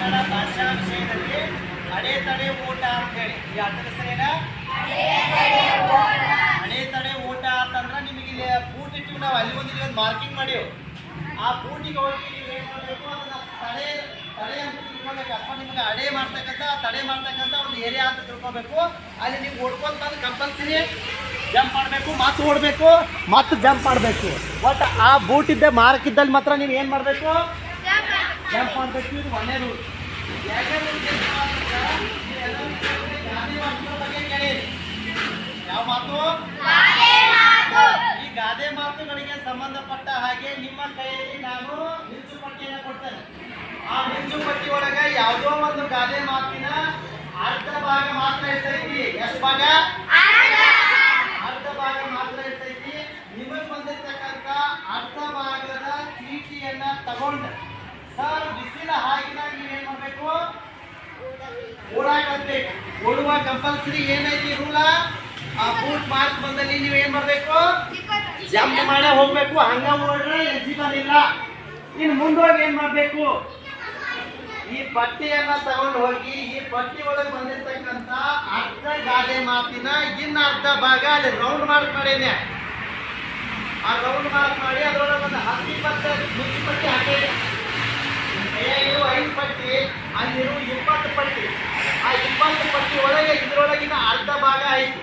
ಕನ್ನಡ ಭಾಷಾ ವಿಷಯದಲ್ಲಿ ಅಡೆತಡೆ ಓಟ ಅಂತ ಹೇಳಿ ಈ ಆಟದ ಹೆಸರೇನ ಅಡೆತಡೆ ಓಟ ಅಂತಂದ್ರೆ ನಿಮಗೆ ಇಲ್ಲಿ ಬೂಟ್ ಇಟ್ಟು ನಾವು ಅಲ್ಲಿ ಒಂದು ಇಲ್ಲಿ ಒಂದು ಮಾರ್ಕಿಂಗ್ ಮಾಡೀವಿ. ಆ ಬೂಟಿಗೆ ಹೋಗಿ ಏನು ಮಾಡಬೇಕು? ಅದನ್ನ ತಡೆ ತಡೆ ಅಂತ ತಿಳ್ಕೊಬೇಕು. ಅಥವಾ ನಿಮ್ಗೆ ಅಡೆ ಮಾಡ್ತಕ್ಕಂಥ, ತಡೆ ಮಾಡ್ತಕ್ಕಂಥ ಒಂದು ಏರಿಯಾ ಅಂತ ತಿಳ್ಕೊಬೇಕು. ಅಲ್ಲಿ ನೀವು ಓಡ್ಕೊಂತ ಬಂದು ಕಂಪಲ್ಸರಿ ಜಂಪ್ ಮಾಡಬೇಕು ಮತ್ತು ಓಡಬೇಕು ಮತ್ತು ಜಂಪ್ ಮಾಡಬೇಕು. ಒಟ್ಟು ಆ ಬೂಟ್ ಇದ್ದೆ ಮಾರ್ಕ್ ಇದ್ದಲ್ಲಿ ಮಾತ್ರ ನೀವು ಏನು ಮಾಡಬೇಕು? ಜಂಪ್ ಮಾಡಬೇಕು ಇದು ಒಂದೇ ರೂಲ್ ಯಾವ ಮಾತು. ಈ ಗಾದೆ ಮಾತುಗಳಿಗೆ ಸಂಬಂಧಪಟ್ಟ ಹಾಗೆ ನಿಮ್ಮ ಕೈಯಲ್ಲಿ ನಾನು ಮಿಂಚು ಪಟ್ಟಿಯನ್ನು ಕೊಡ್ತೇನೆ ಆ ಮಿಂಚು ಪಟ್ಟಿ ಒಳಗ ಯಾವುದೋ ಒಂದು ಗಾದೆ ಮಾತಿನ ಅರ್ಧ ಭಾಗ ಮಾತ್ರ ಇರ್ತೈತಿ ಎಷ್ಟು ಭಾಗ ಅರ್ಧ ಭಾಗ ಮಾತ್ರ ಇರ್ತೈತಿ ನಿಮಗೆ ಬಂದಿರ್ತಕ್ಕಂಥ ಅರ್ಧ ಭಾಗದ ಚೀಟಿಯನ್ನ ತಗೊಂಡು ಸರ್ ಬಿಸಿಲ ಹಾಕಿದಾಗ ನೀವೇನ್ ಮಾಡ್ಬೇಕು ಓಡಾಡಬೇಕು ಓಡುವ ಕಂಪಲ್ಸರಿ ಏನೈತಿ ರೂಲ ಆ ಬೂಟ್ ಮಾರ್ಕ್ ಬಂದಲ್ಲಿ ನೀವು ಏನ್ ಮಾಡ್ಬೇಕು? ಜಂಪ್ ಮಾಡೇ ಹೋಗ್ಬೇಕು. ಹಂಗ ಓಡ್ರೆ ಎಲಿಜಿಬಲ್ ಇಲ್ಲ. ಇನ್ ಮುಂದೋಗಿ ಏನ್ ಮಾಡ್ಬೇಕು? ಈ ಪಟ್ಟಿಯನ್ನ ತಗೊಂಡು ಹೋಗಿ, ಈ ಪಟ್ಟಿ ಒಳಗೆ ಬಂದಿರ್ತಕ್ಕಂತ ಅರ್ಧ ಗಾದೆ ಮಾತಿನ ಇನ್ನ ಅರ್ಧ ಭಾಗ ಅಲ್ಲಿ ರೌಂಡ್ ಮಾರ್ಕ್ ಮಾಡೇನೆ. ಆ ರೌಂಡ್ ಮಾರ್ಕ್ ಮಾಡಿ ಅದ್ರೊಳಗೆ ಒಂದು ಹತ್ತಿ ಪಟ್ಟಿ, ಮುಚ್ಚಿ ಪಟ್ಟಿ ಹಾಕಿ ಕೈಯಾಗಿರುವ ಐದು ಪಟ್ಟಿ ಅಲ್ಲಿರುವ ಇಪ್ಪತ್ತು ಪಟ್ಟಿ. ಆ ಇಪ್ಪತ್ತು ಪಟ್ಟಿ ಒಳಗೆ ಇದ್ರೊಳಗಿನ ಅರ್ಧ ಭಾಗ ಐತಿ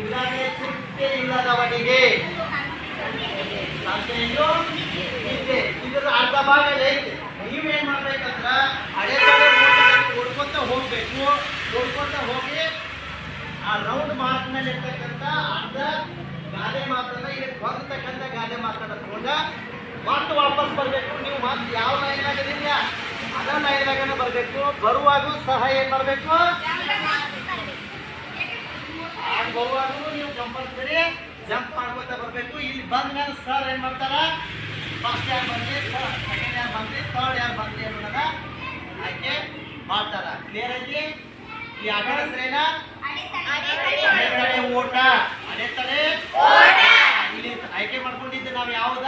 ಇಲ್ಲದೆ ಚಿಂತೆ ಇಲ್ಲದವನಿಗೆ. ಇದೆ. ಇದರ ಅರ್ಧ ಭಾಗ ಐತಿ. ನೀವೇನ್ ಮಾಡ್ಬೇಕಂದ್ರ ಹಳೆ ಓಡ್ಕೊಂತ ಹೋಗ್ಬೇಕು. ಓಡ್ಕೊಂತ ಹೋಗಿ ಆ ರೌಂಡ್ ಮಾರ್ಕ್ನಲ್ಲಿ ಇರ್ತಕ್ಕಂಥ ಅರ್ಧ ಗಾದೆ ಮಾತನ್ನ ಇಲ್ಲಿ ಹೊಂದತಕ್ಕಂಥ ಗಾದೆ ಮಾತನ್ನ ತಗೊಂಡ ಮತ್ತೆ ವಾಪಸ್ ಬರಬೇಕು ನೀವು ಮತ್ತೆ ಯಾವ ಲೈನಾಗ ಇದೀಯ ಅದ ಲೈನಾಗನ ಬರಬೇಕು ಬರುವಾಗೂ ಸಹ ಏನ್ ಮಾಡಬೇಕು? ಬರುವಾಗೂ ನೀವು ಕಂಪಲ್ಸರಿ ಜಂಪ್ ಮಾಡ್ಕೋತಾ ಬರಬೇಕು. ಇಲ್ಲಿ ಬಂದ ಮೇಲೆ ಸರ್ ಏನು ಮಾಡ್ತಾರ? ಫಸ್ಟ್ ಯಾರು ಬಂದ್ರಿ ಸೆಕೆಂಡ್ ಯಾರು ಬಂದ್ರಿ ಥರ್ಡ್ ಯಾರು ಬಂದ್ರಿ ಅನ್ನೋದನ್ನ ಆಯ್ಕೆ ಮಾಡ್ತಾರ. ಕ್ಲಿಯರ್ ಆಗಿ? ಈ ಆಟದ ಹೆಸರೇನ ಅಡೆತಡೆ ಓಟ. ಅಡೆತಡೆ ಇಲ್ಲಿ ಆಯ್ಕೆ ಮಾಡ್ಕೊಂಡಿದ್ದೆ ನಾವು ಯಾವ್ದ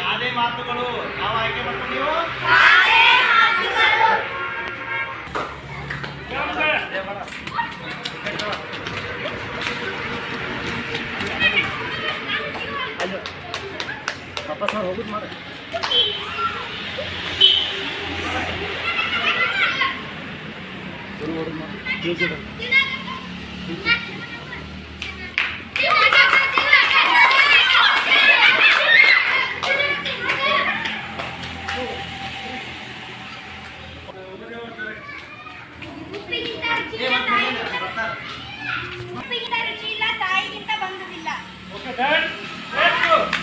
ಗಾದೆ ಮಾತುಗಳು ಯಾವ ಆಯ್ಕೆ ಮಾಡ್ಕೊಂಡಿವು ವಾಪಸ್ ಮಾಡಿ ಹೋಗುದು ಮಾಡಿ Okay, done. Let's go.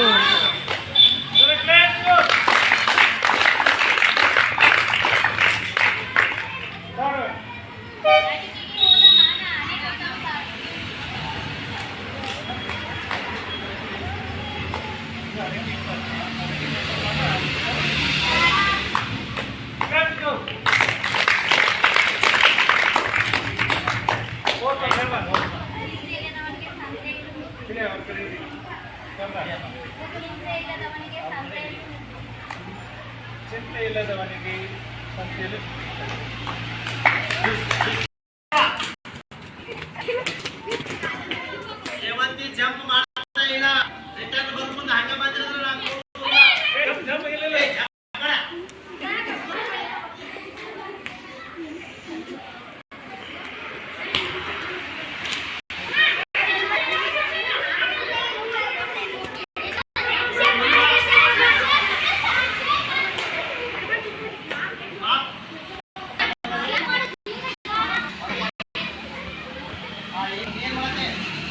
Oh. ಚಿಂತೆ ಇಲ್ಲದವನಿಗೆ ಸಂತೆಯಲ್ಲಿ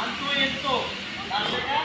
ಅಂತೂ ಎಂಟು ನಾಲ್ಕನೇ